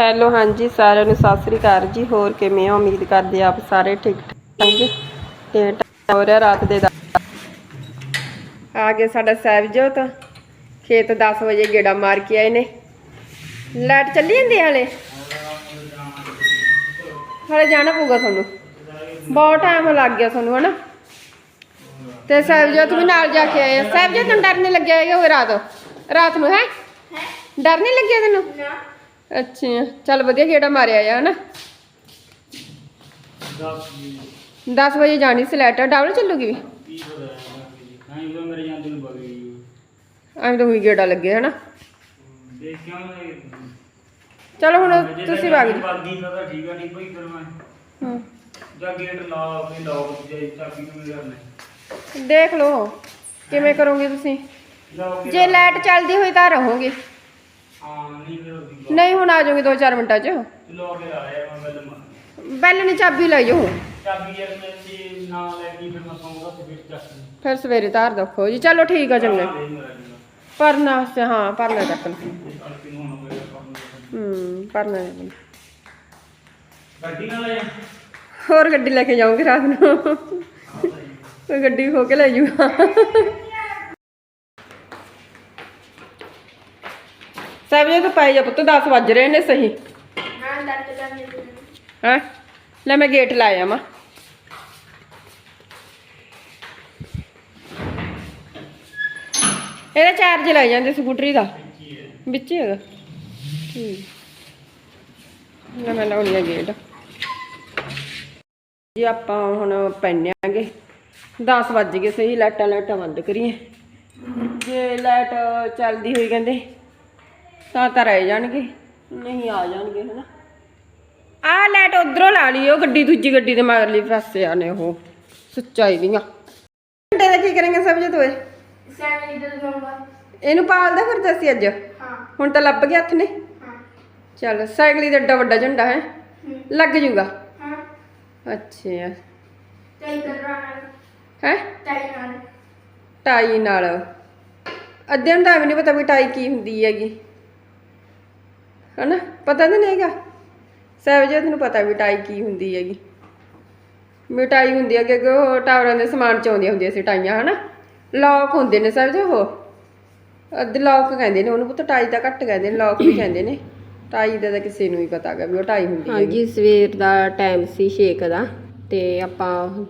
Hello ਹਾਂਜੀ ਸਾਰਿਆਂ ਨੂੰ ਸਤਿ ਸ੍ਰੀ ਅਕਾਲ ਜੀ। ਹੋਰ ਕਿਵੇਂ ਹੋ? ਉਮੀਦ ਕਰਦੇ ਆਪ ਸਾਰੇ ਠੀਕ ਠਾਕ ਤੇ ਹੋ ਰਿਹਾ ਰਾਤ ਦੇ। ਆ ਗਏ ਸਾਡਾ ਸਾਹਿਬਜੋਤ। ਖੇਤ 10 ਵਜੇ ਗੇੜਾ ਮਾਰ ਕੇ ਆਏ ਨੇ। ਲਾਈਟ ਚੱਲੀ ਜਾਂਦੀ ਹਲੇ? ਹਲੇ ਜਾਣਾ ਪਊਗਾ ਤੁਹਾਨੂੰ। ਬਹੁਤ ਟਾਈਮ ਲੱਗ ਗਿਆ ਤੁਹਾਨੂੰ ਹਨਾ? ਤੇ ਸਾਹਿਬਜੋਤ ਵੀ ਨਾਲ ਜਾ ਕੇ ਆਏ। ਸਾਹਿਬਜੋਤ ਨੂੰ ਡਰ ਨਹੀਂ ਲੱਗਿਆ ਹੈਗਾ ਰਾਤ? ਰਾਤ ਨੂੰ ਹੈ? ਡਰ ਨਹੀਂ ਲੱਗਿਆ ਤੈਨੂੰ? ਅੱਛਾ ਚੱਲ ਵਧੀਆ ਗੇੜਾ ਮਾਰਿਆ ਆ ਹਨਾ? 10 ਵਜੇ। ਜਾਣੀ ਸੀ ਲੈਟਰ। ਡਬਲ ਚੱਲੂਗੀ? ਵੀ ਐਵੇਂ ਤਾਂ ਹੋਈ ਗੇੜਾ ਲੱਗੇ ਹਨਾ? ਚਲੋ ਹੁਣ ਤੁਸੀਂ ਵਗ ਜੀ ਬਾਗੀ ਦਾ ਤਾਂ ਠੀਕ ਆ ਨਹੀਂ ਭਾਈ ਫਿਰ ਮੈਂ ਹਾਂ। ਜਾਂ ਗੇਟ ਲਾ ਆਪਣੀ ਲੌਕ ਜੇ ਚਾਬੀ ਨੂੰ ਕਰਨਾ ਦੇਖ ਲਓ ਕਿਵੇਂ ਕਰੋਗੇ ਤੁਸੀਂ। ਜੇ ਲਾਈਟ ਚੱਲਦੀ ਹੋਈ ਤਾਂ ਰਹੋਗੇ। ਹਾਂ ਨਹੀਂ ਫਿਰ ਉਹਦੀ ਨਹੀਂ ਹੁਣ ਆ ਜਾਓਗੇ 2-4 ਮਿੰਟਾਂ 'ਚ। ਲਾ ਆਇਆ ਮੈਂ ਬੈਲ ਮਾਰ ਬੈਲ ਨਹੀਂ ਚਾਬੀ ਲੈ ਜਾਓ ਚਾਬੀ ਯਾਰ ਮੈਂ ਜੇ ਨਾ ਲੈ ਕੇ ਫਿਰ ਮੈਂ ਸੌਂਗਾ ਤੇ ਫਿਰ ਚੱਕ ਲਈ। ਫਿਰ ਸਵੇਰੇ ਧਾਰ ਰੱਖੋ ਜੀ। ਚਲੋ ਠੀਕ ਆ ਚੰਗਾ। ਮੇਰਾ ਜੀ। ਪਰਨਾ ਹਾਂ ਪਰਨਾ ਚੱਕਣ ਇਹ ਅਲਪੀ ਨੂੰ ਹੋਣਾ ਪਏਗਾ ਕੰਮ ਹੂੰ ਪਰਨਾ ਚੱਕਣ। ਗੱਡੀ ਨਾਲ ਲੈ ਹੋਰ ਗੱਡੀ ਲੈ ਕੇ ਜਾਊਂਗੀ ਰਾਤ ਨੂੰ। ਕੋਈ ਗੱਡੀ ਹੋ ਕੇ ਲੈ ਜੂਗਾ। ਸਭ ਤਾਂ ਪਾਈ ਜਾ ਪੁੱਤ 10 ਵੱਜ ਰਹੇ ਨੇ ਸਹੀ। ਹਾਂ? ਲੈ ਮੈਂ ਗੇਟ ਲਾਇਆ ਮਾ ਇਹਦਾ ਚਾਰਜ ਲੈ ਜਾਂਦੇ ਸਕੂਟਰੀ ਦਾ। ਵਿੱਚ ਹੈਗਾ। ਠੀਕ। ਲੈ ਮੈਂ ਲਾਉਣੀ ਆ ਗੇਟ। ਜੀ, ਆਪਾਂ ਹੁਣ ਪੈਣੇ ਆਂਗੇ। 10 ਵੱਜ ਗਏ ਸਹੀ ਲਾਈਟਾਂ ਲਾਈਟਾਂ ਬੰਦ ਕਰੀਏ। ਜੇ ਲਾਈਟ ਚੱਲਦੀ ਹੋਈ ਕਹਿੰਦੇ। ਤਾਂ ਤਾਂ ਰਹਿ ਜਾਣਗੇ। ਨਹੀਂ ਆ ਜਾਣਗੇ ਹਨਾ। ਆਹ ਲਾਈਟ ਉਧਰੋਂ ਲਾ ਲਈ ਉਹ ਗੱਡੀ ਦੂਜੀ ਗੱਡੀ ਦੇ ਮਗਰਲੀ ਪਾਸੇ ਆ ਨੇ ਉਹ ਸੁੱਚਾਈ ਦੀਆਂ। ਘੰਟੇ ਦਾ ਕੀ ਕਰਾਂਗੇ ਸਭ ਜੇ ਤੋਏ ਇਹਨੂੰ ਪਾਲਦਾ ਫਿਰਦਾ ਸੀ ਅੱਜ? ਹੁਣ ਤਾਂ ਲੱਭ ਗਿਆ ਹੱਥ ਨੇ? ਚੱਲ ਸਾਈਕਲੀ ਦਾ ਏਡਾ ਵੱਡਾ ਝੰਡਾ ਹੈ। ਲੱਗ ਜੂਗਾ? ਅੱਛਾ। ਹੈ? ਟਾਈ ਨਾਲ। ਅੱਧੇ ਨੂੰ ਤਾਂ ਐਵੇਂ ਨਹੀਂ ਪਤਾ ਵੀ ਟਾਈ ਕੀ ਹੁੰਦੀ ਹੈਗੀ। ਹਨਾ? ਪਤਾ ਤਾਂ ਨਹੀਂ ਹੈਗਾ। ਸਹਿਬਜੀਤ ਨੂੰ ਪਤਾ ਮਿਟਾਈ ਕੀ ਹੁੰਦੀ ਹੈਗੀ। ਮਿਟਾਈ ਹੁੰਦੀ ਹੈ ਕਿ ਉਹ ਟਾਵਰਾਂ ਦੇ ਸਮਾਨ ਚ ਆਉਂਦੀਆਂ ਹੁੰਦੀਆਂ ਸੀ ਟਾਈਆਂ ਹਨਾ? ਲੌਕ ਹੁੰਦੇ ਨੇ ਸਹਿਬਜ ਉਹ। ਅੱਧ ਲੌਕ ਕਹਿੰਦੇ ਨੇ ਉਹਨੂੰ, ਪੁੱਤ ਟਾਈ ਦਾ ਘੱਟ ਕਹਿੰਦੇ ਨੇ, ਲੌਕ ਵੀ ਕਹਿੰਦੇ ਨੇ। ਟਾਈ ਦਾ ਤਾਂ ਕਿਸੇ ਨੂੰ ਹੀ ਪਤਾ ਹੈਗਾ ਵੀ ਉਹ ਟਾਈ ਹੁੰਦੀ ਹੈਗੀ। ਹਾਂਜੀ, ਸਵੇਰ ਦਾ ਟਾਈਮ ਸੀ ਛੇਕ ਦਾ ਤੇ ਆਪਾਂ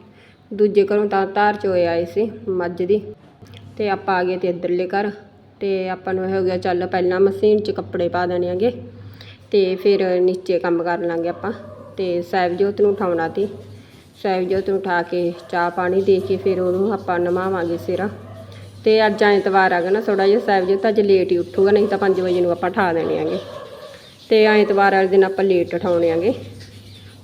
ਦੂਜੇ ਘਰੋਂ ਤਾਂ ਧਾਰ ਚੋਏ ਆਏ ਸੀ, ਮੱਝ ਦੀ। ਤੇ ਆਪਾਂ ਆ ਗਏ ਤੇ ਇੱਧਰਲੇ ਘਰ ਤੇ ਆਪਾਂ ਨੂੰ ਇਹ ਹੋ ਗਿਆ, ਚੱਲ ਪਹਿਲਾਂ ਮਸ਼ੀਨ 'ਚ ਕੱਪੜੇ ਪਾ ਦੇਣੇ ਆਗੇ ਤੇ ਫਿਰ ਨੀਚੇ ਕੰਮ ਕਰ ਲਾਂਗੇ ਆਪਾਂ ਤੇ ਸਾਹਿਬਜੋਤ ਨੂੰ ਉਠਾਉਣਾ ਤੀ ਸਾਹਿਬਜੋਤ ਨੂੰ ਉਠਾ ਕੇ ਚਾਹ ਪਾਣੀ ਦੇ ਕੇ ਫਿਰ ਉਹਨੂੰ ਆਪਾਂ ਨਵਾਵਾਂਗੇ ਸਿਰ। ਤੇ ਅੱਜ ਐਤਵਾਰ ਆ ਗਿਆ ਨਾ ਥੋੜਾ ਜਿਹਾ, ਸਾਹਿਬਜੋਤ ਅੱਜ ਲੇਟ ਹੀ ਉੱਠੂਗਾ, ਨਹੀਂ ਤਾਂ 5 ਵਜੇ ਨੂੰ ਆਪਾਂ ਉਠਾ ਦੇਣੇ ਆਗੇ। ਤੇ ਐਤਵਾਰ ਵਾਲੇ ਦਿਨ ਆਪਾਂ ਲੇਟ ਉਠਾਉਣੇ ਆਗੇ।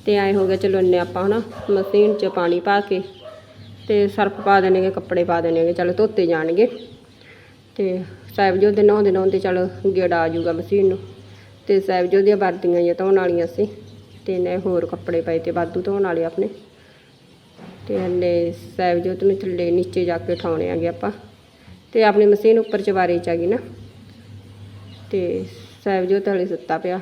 ਤੇ ਐ ਹੋ ਗਿਆ, ਚਲੋ ਇੰਨੇ ਆਪਾਂ ਹਨਾ ਮਸ਼ੀਨ 'ਚ ਪਾਣੀ ਪਾ ਕੇ ਤੇ ਸਰਫ ਪਾ ਦੇਣਗੇ ਕੱਪੜੇ ਪਾ ਦੇਣਗੇ ਚਲੋ ਧੋਤੇ ਜਾਣਗੇ। ਤੇ ਸਾਹਿਬਜੋਤ ਦੇ ਨਹਾਉਂਦੇ ਨਹਾਉਂਦੇ ਚਲ ਗੇੜਾ ਆ ਜਾਊਗਾ ਮਸ਼ੀਨ ਨੂੰ। ਤੇ ਸਾਹਿਬਜੋਤ ਦੀਆਂ ਵਰਦੀਆਂ ਜਿਹੀਆਂ ਧੋਣ ਵਾਲੀਆਂ ਸੀ ਤੇ ਨੇ ਹੋਰ ਕੱਪੜੇ ਪਏ ਤੇ ਵਾਧੂ ਧੋਣ ਵਾਲੇ ਆਪਣੇ। ਤੇ ਹਲੇ ਸਾਹਿਬਜੋਤ ਨੂੰ ਥੱਲੇ ਨੀਚੇ ਜਾ ਕੇ ਉਠਾਉਣੇ ਆਗੇ ਆਪਾਂ। ਤੇ ਆਪਣੀ ਮਸ਼ੀਨ ਉੱਪਰ ਚਵਾਰੇ ਚ ਆ ਗਈ ਨਾ। ਤੇ ਸਾਹਿਬਜੋਤ ਹਲੇ ਸੁੱਤਾ ਪਿਆ।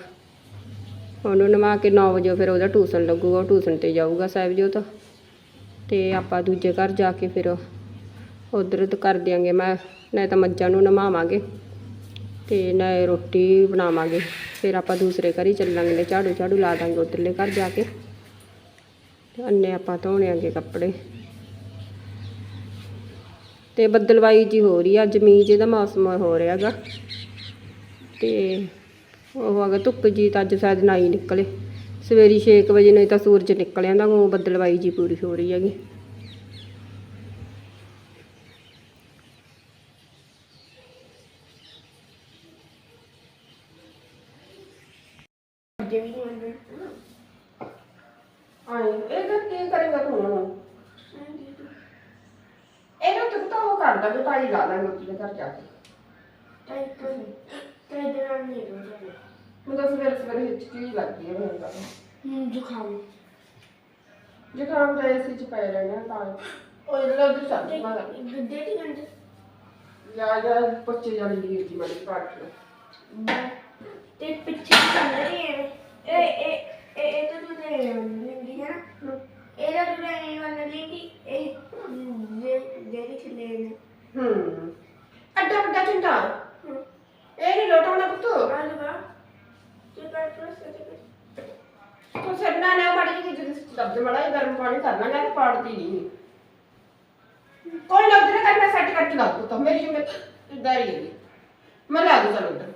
ਉਹਨੂੰ ਨਵਾ ਕੇ 9 ਵਜੇ ਫਿਰ ਉਹਦਾ ਟਿਊਸ਼ਨ ਲੱਗੂਗਾ, ਉਹ ਟਿਊਸ਼ਨ ਤੇ ਜਾਊਗਾ ਸਾਹਿਬਜੋਤ ਤੇ। ਆਪਾਂ ਦੂਜੇ ਘਰ ਜਾ ਕੇ ਫਿਰ ਉਧਰ ਕਰ ਦਿਆਂਗੇ, ਮੈਂ ਨਹੀਂ ਤਾਂ ਮੱਝਾਂ ਨੂੰ ਨਵਾਵਾਂਗੇ। ਤੇ ਨਾ ਰੋਟੀ ਬਣਾਵਾਂਗੇ। ਫਿਰ ਆਪਾਂ ਦੂਸਰੇ ਘਰ ਹੀ ਚੱਲਾਂਗੇ ਤੇ ਝਾੜੂ ਝਾੜੂ ਲਾ ਦਾਂਗੇ ਉਧਰਲੇ ਘਰ ਜਾ ਕੇ। ਤੇ ਅੰਨੇ ਆਪਾਂ ਧੋਣੇ ਆਂਗੇ ਕੱਪੜੇ। ਤੇ ਬੱਦਲਵਾਈ ਜੀ ਹੋ ਰਹੀ ਆ, ਅੱਜ ਮੀਂਹ ਜਿਹਦਾ ਮੌਸਮ ਹੋ ਰਿਹਾਗਾ ਤੇ ਉਹ ਅਗਾ ਧੁੱਪ ਜੀ ਤਾਂ ਅੱਜ ਸ਼ਾਇਦ ਨਾ ਹੀ ਨਿਕਲੇ। ਸਵੇਰੀ 6 ਵਜੇ ਨਹੀਂ ਤਾਂ ਸੂਰਜ ਨਿਕਲ ਆਂਦਾ ਉਹ ਬੱਦਲਵਾਈ ਜੀ ਪੂਰੀ ਹੋ ਰਹੀ ਹੈਗੀ ਆਏ ਇਹ ਤਾਂ ਕੀ ਕਰੇਗਾ ਤੂੰ ਹੁਣ ਇਹਨੂੰ ਤੂੰ ਤਾਂ ਉਹ ਕਰਦਾ ਵੀ ਟਾਈ ਲਾ ਦਾਂਗੇ ਉੱਥੇ ਦੇ ਘਰ ਜਾ ਕੇ ਮੈਂ ਤਾਂ ਸਵੇਰੇ ਸਵੇਰੇ ਹਿਚਕੀ ਲੱਗਦੀ ਹੈ ਮੈਨੂੰ ਤਾਂ ਜ਼ੁਕਾਮ। ਜ਼ੁਕਾਮ ਤਾਂ ਏਸੀ ਚ ਪੈ ਰਹਿਣਾ ਤਾਂ ਉਹ ਜਿਹੜਾ ਉਹਦੇ ਸਾਥੀ ਮਾਰਾ। ਦੁੱਧੇ ਦੀ ਯਾ ਯਾ ਪੱਚੇ ਜਾਣੀ ਦੀ ਜੀ ਮਾਰੀ ਪਾਟ ਤੇ ਪਿੱਛੇ ਕੰਨ ਰਹੀ ਹੈ। ਇਹ ਇਹ ਇਹ ਤਾਂ ਤੂੰ ਦੇ ਲਿੰਗੀ ਹੈ ਨਾ। ਇਹਦਾ ਤੂੰ ਨਹੀਂ ਮੰਨ ਲਿੰਗੀ ਇਹ ਜੇ ਜਿਹੜੀ ਖਿਲੇ ਨੇ ਹੂੰ। ਅੱਡਾ ਵੱਡਾ ਚੰਡਾ ਇਹ ਨਹੀਂ ਲੋਟਾ ਵਾਲਾ ਪੁੱਤ ਆ ਲਵਾ ਤੂੰ ਕਰ ਪ੍ਰੋਸੈਸ ਤੂੰ ਛੱਡਣਾ ਨਾ ਮਾੜੀ ਜਿਹੀ ਜਦੋਂ ਸਬਜ਼ ਮੜਾ ਜਿਹਾ, ਗਰਮ ਪਾਣੀ ਕਰਨਾ ਨਾ ਤੇ ਪਾੜਦੀ ਨਹੀਂ ਕੋਈ ਨਾ ਉਧਰ ਕਰ, ਮੈਂ ਸੈੱਟ ਕਰਕੇ ਲਾ ਦੂੰ ਤਾਂ ਮੇਰੀ ਜ਼ਿੰਮੇਦਾਰੀ ਹੈ ਮੈਂ ਲਾ ਦੂੰ ਚਲ ਉਧਰ।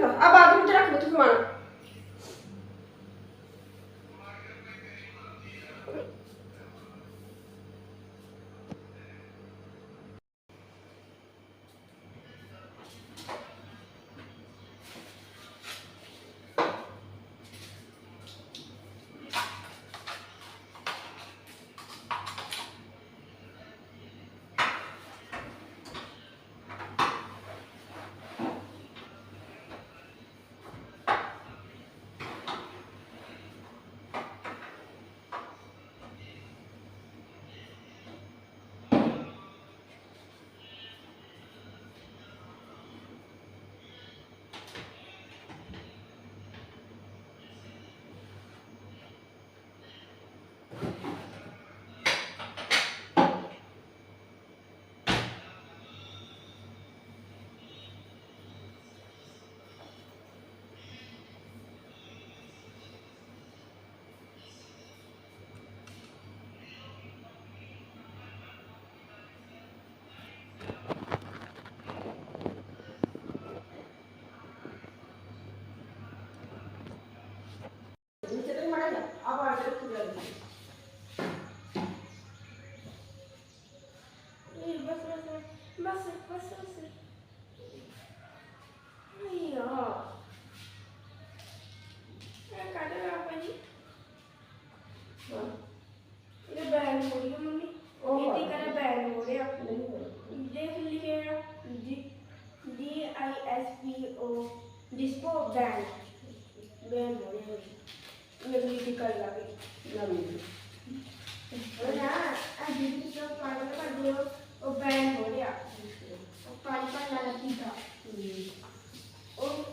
ਰੱਖ ਆ ਬਾਥਰੂਮ ਚ ਰੱਖ ਦੋ ਤੁਸੀਂ ਸਮਾਨ। Disco band. Band boleh. Ini beli di kali lagi. Lagi. Ora, ਅੱਜ ਦੀ ਜੋ ਪਾਣੀ ਦਾ ਦੋ ਉਹ ਬੈਨ ਹੋ ਗਿਆ। ਉਹ ਪਾਣੀ ਪਾਣੀ ਵਾਲਾ ਕੀਤਾ। ਉਹ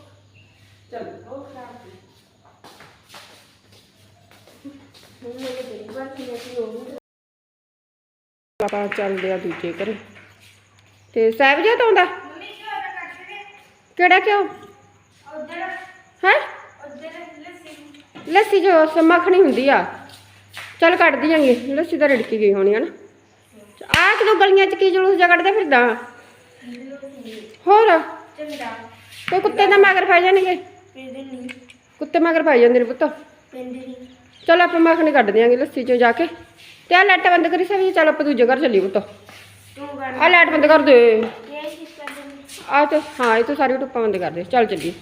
ਚਲ ਉਹ ਖਰਾਬ ਸੀ। ਹੁਣ ਮੇਰੇ ਦਿਲ ਵਾਰ ਕੀ ਨਹੀਂ ਹੋਊਗਾ। ਆਪਾਂ ਚੱਲਦੇ ਆ ਦੂਜੇ ਘਰੇ ਤੇ ਸਾਹਿਬ ਜੀ ਆਉਂਦਾ ਕਿਹੜਾ ਕਿਉਂ ਹੈ? ਲੱਸੀ। ਜੋ ਮੱਖਣੀ ਹੁੰਦੀ ਆ। ਚੱਲ ਕੱਢ ਦਿਆਂਗੇ। ਲੱਸੀ ਤਾਂ ਰੜਕੀ ਗਈ ਹੋਣੀ ਆ ਨਾ। ਆ ਕਿਦੋਂ ਗਲੀਆਂ ਚ ਕੀ ਜਲੂਸ ਜਾ ਕੱਢਦਾ ਫਿਰਦਾ। ਹੋਰ? ਕੋਈ ਕੁੱਤੇ ਦਾ ਮਗਰ ਪੈ ਜਾਣਗੇ। ਕੁੱਤੇ ਮਗਰ ਪੈ ਜਾਂਦੇ ਨੇ ਪੁੱਤ। ਚਲ ਆਪਾਂ ਮੱਖਣੀ ਕੱਢ ਦਿਆਂਗੇ ਲੱਸੀ ਚੋਂ ਜਾ ਕੇ। ਤੇ ਆ ਲਾਈਟ ਬੰਦ ਕਰੀ ਸਭੀ ਚੱਲ ਆਪਾਂ ਦੂਜੇ ਘਰ ਚੱਲੀ ਪੁੱਤ। ਆ ਲਾਈਟ ਬੰਦ ਕਰ ਦੇ। ਆ ਤੇ ਹਾਂ ਇਹ ਤਾਂ ਸਾਰੀ ਟੁੱਪਾਂ ਬੰਦ ਕਰ ਦੇ। ਚੱਲ ਚੱਲੀ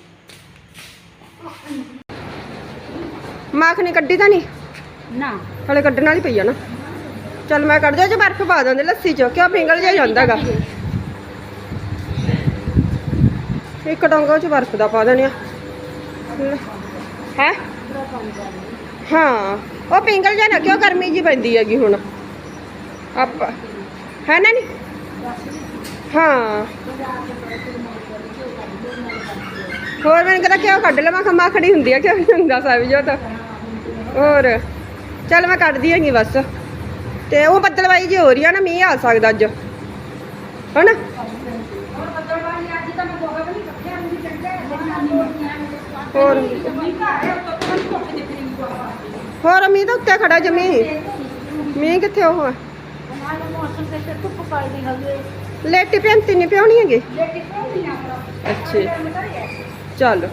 ਮੱਖਣੀ ਕੱਢੀ ਤਾਂ ਨਹੀਂ? ਨਾ। ਹਲੇ ਕੱਢਣ ਵਾਲੀ ਪਈ ਆ ਨਾ। ਚੱਲ ਮੈਂ ਕੱਢ ਦਿਆਂ ਜੇ ਬਰਫ਼ ਪਾ ਦਿੰਦੇ ਲੱਸੀ ਚ ਕਿਉਂ ਪਿੰਗਲ ਜਿਹਾ ਜਾਂਦਾਗਾ ਇੱਕ ਡੋਂਗਾ ਚ ਬਰਫ਼ ਦਾ ਪਾ ਦੇਣੇ ਆ। ਹੈ? ਹਾਂ ਉਹ ਪਿੰਗਲ ਜਿਹਾ ਨਾ ਕਿਉਂ ਗਰਮੀ ਜੀ ਪੈਂਦੀ ਹੈਗੀ ਹੁਣ? ਆਪਾਂ ਹੈ ਨਾ ਨਹੀਂ ਹਾਂ। ਹੋਰ ਮੈਨੂੰ ਕਹਿੰਦਾ ਕਿਉਂ ਕੱਢ ਲਵਾਂ ਖਮਾ ਖੜੀ ਹੁੰਦੀ ਆ ਕਿਉਂ ਹੁੰਦਾ ਸਾਬ ਜੋ ਤਾਂ। ਹੋਰ ਚੱਲ ਮੈਂ ਕੱਢਦੀ ਹੈਗੀ ਬਸ। ਤੇ ਉਹ ਬੱਦਲਵਾਈ ਜੀ ਹੋ ਰਹੀ ਆ ਨਾ ਮੀਂਹ ਆ ਸਕਦਾ ਅੱਜ। ਹਨਾ? ਹੋਰ। ਹੋਰ ਮੀਂਹ ਤਾਂ ਉੱਤੇ ਖੜਾ ਜਮੀ। ਮੀਂਹ ਕਿੱਥੇ ਉਹ ਆ? ਲੇਟੀ ਪੈਂਤੀ ਨਹੀਂ ਪਿਉਣੀ ਹੈਗੀ? ਅੱਛਾ। ਚੱਲ।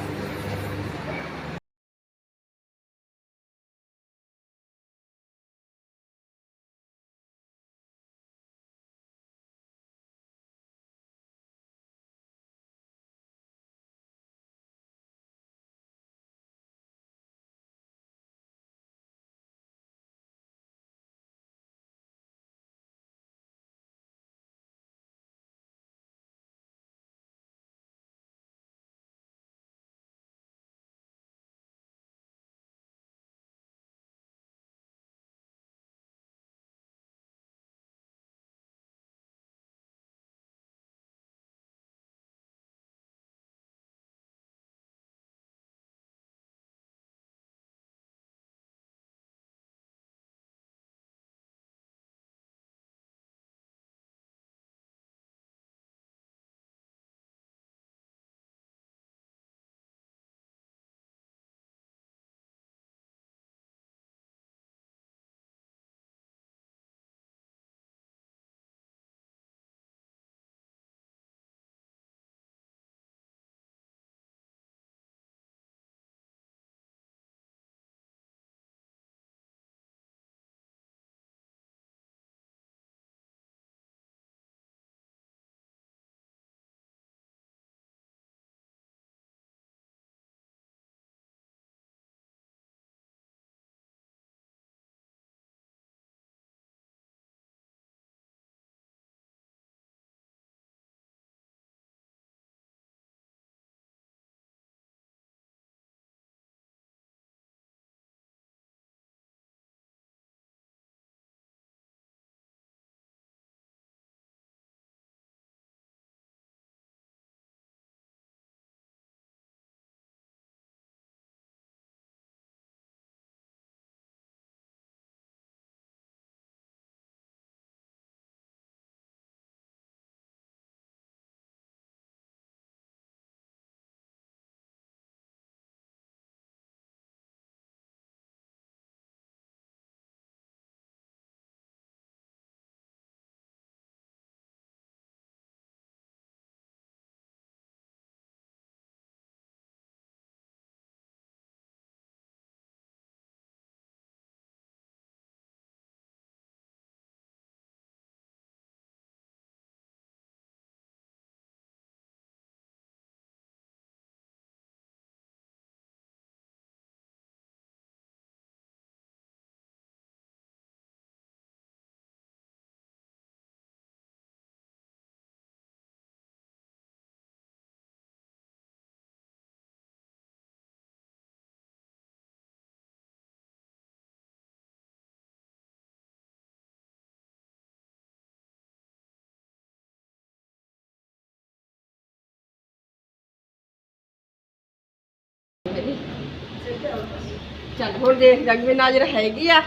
ਚੱਲ ਹੁਣ ਦੇਖ ਜਾ ਵੀ ਨਾਜ਼ਰ ਹੈਗੀ ਆ,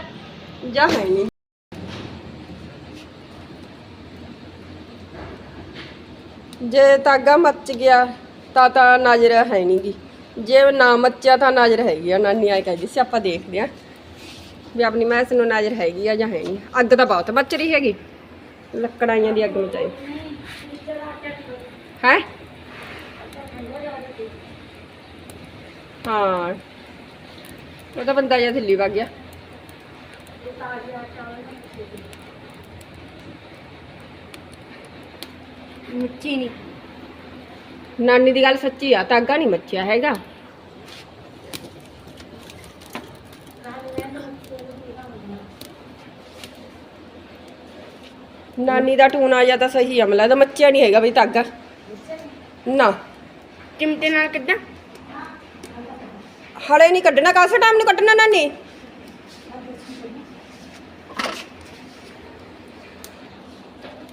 ਜਾਂ ਹੈ ਨਹੀਂ। ਜੇ ਤਾਗਾ ਮੱਚ ਗਿਆ ਤਾਂ ਤਾਂ ਨਾਜ਼ਰ ਹੈ ਨਹੀਂਗੀ। ਜੇ ਨਾ ਮੱਚਿਆ ਤਾਂ ਨਾਜ਼ਰ ਹੈਗੀ ਆ, ਨਾਨੀ ਆਏ ਕਹਿੰਦੀ ਸੀ ਆਪਾਂ ਦੇਖਦੇ ਆ ਵੀ ਆਪਣੀ ਮੈਸ ਨੂੰ ਨਜ਼ਰ ਹੈਗੀ ਆ ਜਾਂ ਹੈ ਨਹੀਂ। ਅੱਗ ਤਾਂ ਬਹੁਤ ਮੱਚ ਰਹੀ ਹੈਗੀ, ਲੱਕੜਾਈਆਂ ਦੀ ਅੱਗ ਮਚਾਈ। ਹੈ? ਹਾਂ। ਉਹ ਤਾਂ ਬੰਦਾ ਜਿਹਾ ਥੱਲੀ ਵਗ ਗਿਆ। ਮਿੱਚੀ ਨਹੀਂ। ਨਾਨੀ ਦੀ ਗੱਲ ਸੱਚੀ ਆ ਤਾਗਾ ਨਹੀਂ ਮੱਚਿਆ ਹੈਗਾ। ਨਾਨੀ ਦਾ ਟੂਨ ਆ ਜਾ ਤਾਂ ਸਹੀ ਆ ਮਲਾ ਤਾਂ ਮੱਚਿਆ ਨਹੀਂ ਹੈਗਾ ਬਈ ਤਾਗਾ ਨਾ। ਚਿਮਟੇ ਨਾਲ ਕੱਢਾਂ ਹਲੇ ਨਹੀਂ ਕੱਢਣਾ ਕਾਸੇ ਟਾਈਮ ਨੂੰ ਕੱਢਣਾ ਨਾਨੀ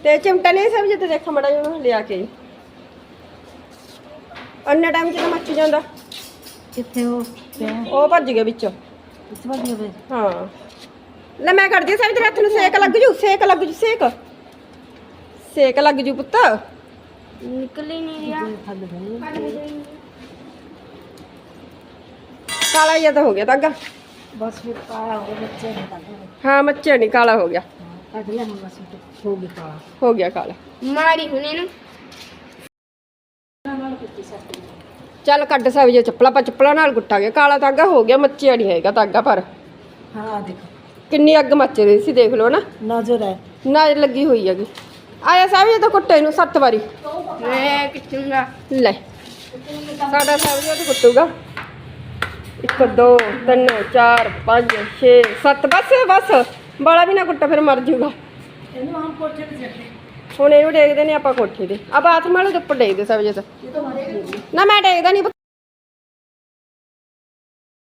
ਤੇ ਚਿਮਟਾ ਨਹੀਂ ਸਭ ਜਿੱਤੇ ਦੇਖਾ ਮੜਾ ਜਿਹਾ ਲਿਆ ਕੇ। ਅੰਨਾ ਟਾਈਮ ਚ ਤਾਂ ਮੱਚ ਜਾਂਦਾ। ਕਿੱਥੇ ਉਹ ਪਿਆ? ਉਹ ਭੱਜ ਗਿਆ ਵਿੱਚੋਂ। ਇਸ ਵਾਰ ਦੀ ਹਾਂ। ਲੈ ਮੈਂ ਕਰਦੀ ਸਭ ਤੇਰੇ ਹੱਥ ਨੂੰ ਸੇਕ ਲੱਗ ਜੂ ਸੇਕ ਲੱਗ ਜੂ ਸੇਕ। ਸੇਕ ਲੱਗ ਜੂ ਪੁੱਤ। ਨਿਕਲ ਹੀ ਨਹੀਂ ਰਿਹਾ ਕਾਲਾ ਜਿਹਾ ਤਾਂ ਹੋ ਗਿਆ ਤਾਗਾ ਬਸ ਫਿਰ ਕਾਲਾ ਹੋ ਗਿਆ ਬੱਚੇ ਨੇ ਕੱਢ ਹਾਂ ਮੱਚਿਆ ਨਹੀਂ ਕਾਲਾ ਹੋ ਗਿਆ। ਕੱਢ ਲਿਆ ਹੁਣ ਬਸ ਹੋ ਗਿਆ ਕਾਲਾ। ਹੋ ਗਿਆ ਕਾਲਾ। ਮਾਰੀ ਹੁਣ ਇਹਨੂੰ। ਚੱਲ ਕੱਢ ਸਭ ਜੇ ਚੱਪਲਾਂ ਪਾ ਚੱਪਲਾਂ ਨਾਲ ਕੁੱਟਾਂਗੇ ਕਾਲਾ ਤਾਗਾ ਹੋ ਗਿਆ ਮੱਚਿਆ ਨਹੀਂ ਹੈਗਾ ਤਾਗਾ ਪਰ। ਹਾਂ ਦੇਖ। ਕਿੰਨੀ ਅੱਗ ਮੱਚ ਰਹੀ ਸੀ ਦੇਖ ਲਓ ਨਾ। ਨਜ਼ਰ ਹੈ। ਨਾਜ਼ਰ ਲੱਗੀ ਹੋਈ ਹੈਗੀ। ਆਇਆ ਸਭ ਇਹ ਤਾਂ ਕੁੱਟੇ ਨੂੰ ਸੱਤ ਵਾਰੀ। ਮੈਂ ਲੈ। ਸਾਡਾ ਸਭ ਜੇ ਤਾਂ ਕੁੱਟੂਗਾ। 1 2 3 4 5 6 7 ਬਸ ਬਸ। ਬਾਲਾ ਵੀ ਨਾ ਕੁੱਟਾ ਫਿਰ ਮਰ ਜਾਊਗਾ ਇਹਨੂੰ ਹਮ ਕੋਠੇ ਤੇ ਚੱਲੇ ਹੁਣ ਇਹਨੂੰ ਡੇਗਦੇ ਨੇ ਆਪਾਂ ਕੋਠੇ ਤੇ। ਆ ਬਾਥਰੂਮ ਵਾਲੇ ਦੇ ਉੱਪਰ ਡੇਗਦੇ ਸਭ ਜੇ ਤਾਂ। ਨਾ ਮੈਂ ਡੇਗਦਾ ਨਹੀਂ